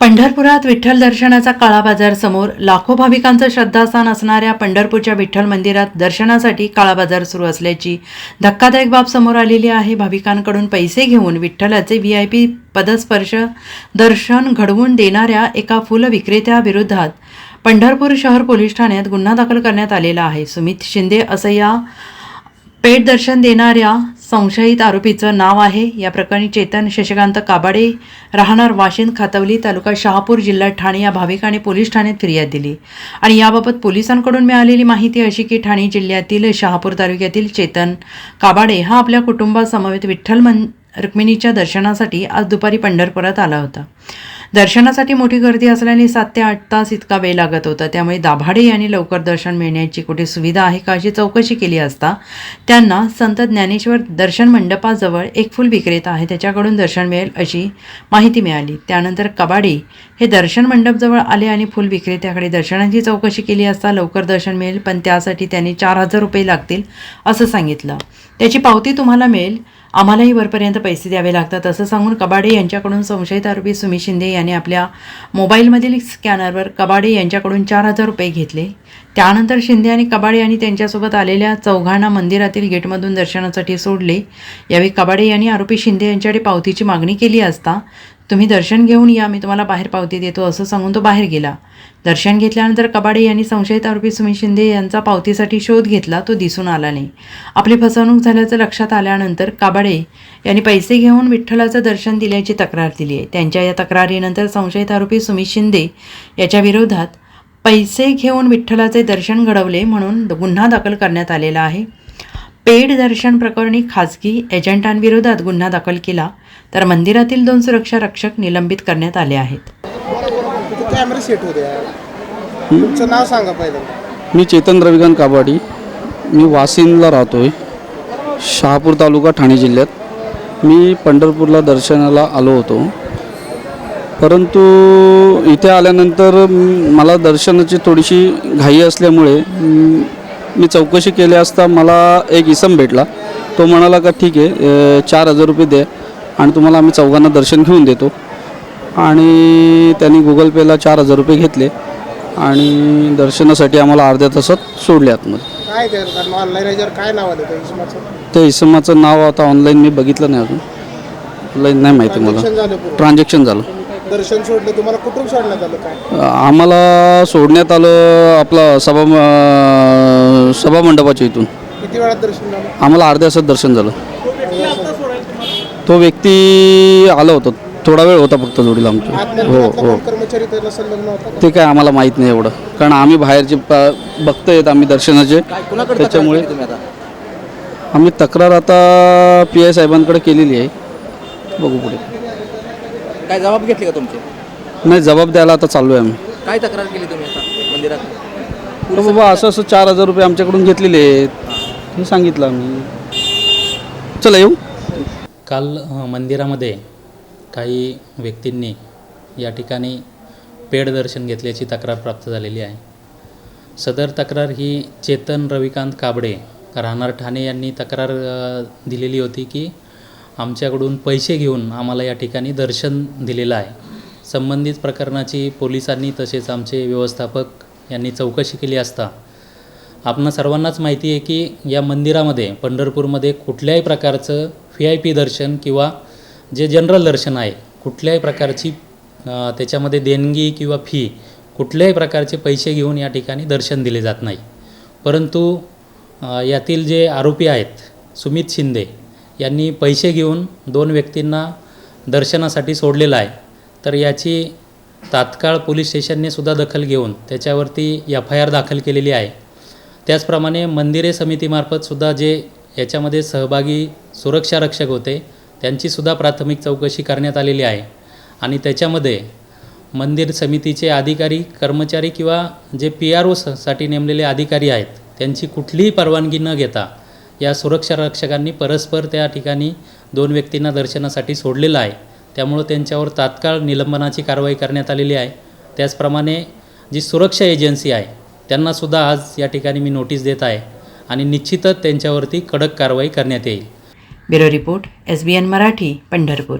पंढरपुरात विठ्ठल दर्शनाचा काळा बाजार समोर लाखो भाविकांचं श्रद्धास्थान असणाऱ्या पंढरपूरच्या विठ्ठल मंदिरात दर्शनासाठी काळा बाजार सुरू असल्याची धक्कादायक बाब समोर आलेली आहे. भाविकांकडून पैसे घेऊन विठ्ठलाचे व्ही आय पी पदस्पर्श दर्शन घडवून देणाऱ्या एका फुल विक्रेत्याविरोधात पंढरपूर शहर पोलीस ठाण्यात गुन्हा दाखल करण्यात आलेला आहे. सुमित शिंदे असं या पेट दर्शन देणाऱ्या संशयित आरोपीचं नाव आहे. या प्रकरणी चेतन शशिकांत काबाडे राहणार वाशिंद खातवली तालुका शहापूर जिल्हा ठाणे या भाविकाने पोलीस ठाण्यात फिर्याद दिली. आणि याबाबत पोलिसांकडून मिळालेली माहिती अशी की ठाणे जिल्ह्यातील शहापूर तालुक्यातील चेतन काबाडे हा आपल्या कुटुंबासमवेत विठ्ठल मन रुक्मिणीच्या दर्शनासाठी आज दुपारी पंढरपुरात आला होता. दर्शनासाठी मोठी गर्दी असल्याने सात ते आठ तास इतका वेळ लागत होता. त्यामुळे दाभाडे यांनी लवकर दर्शन मिळण्याची कुठे सुविधा आहे का अशी चौकशी केली असता त्यांना संत ज्ञानेश्वर दर्शन मंडपाजवळ एक फुल विक्रेता आहे त्याच्याकडून दर्शन मिळेल अशी माहिती मिळाली. त्यानंतर कबाडे हे दर्शन मंडपजवळ आले आणि फुल विक्रेत्याकडे दर्शनाची चौकशी केली असता लवकर दर्शन मिळेल पण त्यासाठी त्यांनी चार हजार रुपये लागतील असं सांगितलं. त्याची पावती तुम्हाला मिळेल. आम्हालाही वरपर्यंत पैसे द्यावे लागतात. असं सांगून कबाडे यांच्याकडून संशयित आरोपी सुमित शिंदे यांनी आपल्या मोबाईलमधील स्कॅनरवर कबाडे यांच्याकडून चार हजार रुपये घेतले. त्यानंतर शिंदे आणि कबाडे यांनी त्यांच्यासोबत आलेल्या चौघांना मंदिरातील गेटमधून दर्शनासाठी सोडले. यावेळी कबाडे यांनी आरोपी शिंदे यांच्याकडे पावतीची मागणी केली असता तुम्ही दर्शन घेऊन या मी तुम्हाला बाहेर पावती देतो असं सांगून तो बाहेर गेला. दर्शन घेतल्यानंतर कबाडे यांनी संशयित आरोपी सुमित शिंदे यांचा पावतीसाठी शोध घेतला तो दिसून आला नाही. आपली फसवणूक झाल्याचं लक्षात आल्यानंतर काबाडे यांनी पैसे घेऊन विठ्ठलाचं दर्शन दिल्याची तक्रार दिली आहे. त्यांच्या या तक्रारीनंतर संशयित आरोपी सुमित शिंदे याच्या विरोधात पैसे घेऊन विठ्ठलाचे दर्शन घडवले म्हणून गुन्हा दाखल करण्यात आलेला आहे. पेड दर्शन प्रकरणी खाजगी एजंटांविरोधात गुन्हा दाखल केला. तर मंदिरातील दोन सुरक्षा रक्षक निलंबित करण्यात आले आहेत. कॅमेरे सेट होते तुमचं नाव सांगा पहिलं मी चेतन रविकांत काबाडी. मी वासिनला राहतो आहे शहापूर तालुका ठाणे जिल्ह्यात. मी पंढरपूरला दर्शनाला आलो होतो. परंतु इथे आल्यानंतर म, मला दर्शनाची थोडीशी घाई असल्यामुळे म, मी चौकशी केली असता मला एक इसम भेटला. तो म्हणाला का ठीक आहे अ, चार हजार रुपये द्या आणि तुम्हाला आम्ही चौघांना दर्शन घेऊन देतो. आणि त्यांनी गुगल पेला चार हजार रुपये घेतले. आणि दर्शनासाठी आम्हाला अर्ध्या तासात सोडले आतमध्ये. काय ते? कारण ऑनलाईन याच्यावर काय नाव आलं त्या इसमाचं? त्या इसमाचं नाव आता ऑनलाईन मी बघितलं नाही अजून. ऑनलाईन नाही माहिती मला. Transaction झालं पूर्ण. ट्रान्झॅक्शन झालं. दर्शन सोडलं तुम्हाला कुठून सोडण्यात आलं काय? आम्हाला सोडण्यात आलं आपला सभा सभा मंडपाच्या इथून. किती वेळात दर्शन झालं? आम्हाला अर्ध्या तासात दर्शन झालं. तो व्यक्ती आला होता. थोडा वेळ होता फक्त जोडीला आमच्या. हो हो. कोण कर्मचारी त्याला संलग्न होता का? ते काय आम्हाला माहीत नाही एवढं. कारण आम्ही बाहेरचे प- बघतोय आम्ही दर्शनाचे. त्याच्यामुळे आम्ही तक्रार आता पी आय साहेबांकडे केलेली आहे. बघू पुढे. काय जबाब घेतले का तुमचे? नाही जबाब द्यायला आता चाललो आहे आम्ही. काय तक्रार केली तुम्ही आता मंदिरात? तर बाबा असं असं चार हजार रुपये आमच्याकडून घेतलेले आहेत. हे सांगितलं आम्ही. चला येऊ. काल मंदिरामध्ये काही व्यक्तींनी या ठिकाणी पेड दर्शन घेतल्याची तक्रार प्राप्त झालेली आहे. सदर तक्रार ही चेतन रविकांत काबडे राहणार ठाणे यांनी तक्रार दिलेली होती की आमच्याकडून पैसे घेऊन आम्हाला या ठिकाणी दर्शन दिलेलं आहे. संबंधित प्रकरणाची पोलिसांनी तसेच आमचे व्यवस्थापक यांनी चौकशी केली असता आपणा सर्वांनाच माहिती आहे की या मंदिरामध्ये पंढरपूरमध्ये कुठल्याही प्रकारचं व्ही आय पी दर्शन किंवा जे जनरल दर्शन आहे कुठल्याही प्रकारची त्याच्यामध्ये देणगी किंवा फी कुठल्याही प्रकारचे पैसे घेऊन या ठिकाणी दर्शन दिले जात नाही. परंतु यातील जे आरोपी आहेत सुमित शिंदे यांनी पैसे घेऊन दोन व्यक्तींना दर्शनासाठी सोडलेलं आहे. तर याची तात्काळ पोलीस स्टेशनने सुद्धा दखल घेऊन त्याच्यावरती एफ आय आर दाखल केलेली आहे. त्याचप्रमाणे मंदिरे समितीमार्फतसुद्धा जे याच्यामध्ये सहभागी सुरक्षा रक्षक होते त्यांचीसुद्धा प्राथमिक चौकशी करण्यात आलेली आहे. आणि त्याच्यामध्ये मंदिर समितीचे अधिकारी कर्मचारी किंवा जे पी आर ओसाठी नेमलेले अधिकारी आहेत त्यांची कुठलीही परवानगी न घेता या सुरक्षा रक्षकांनी परस्पर त्या ठिकाणी दोन व्यक्तींना दर्शनासाठी सोडलेलं आहे. त्यामुळं त्यांच्यावर तात्काळ निलंबनाची कारवाई करण्यात आलेली आहे. त्याचप्रमाणे जी सुरक्षा एजन्सी आहे त्यांनासुद्धा आज या ठिकाणी मी नोटीस देत आहे. आणि निश्चितच त्यांच्यावरती कडक कारवाई करण्यात येईल. Bureau report S B N Marathi Pandharpur.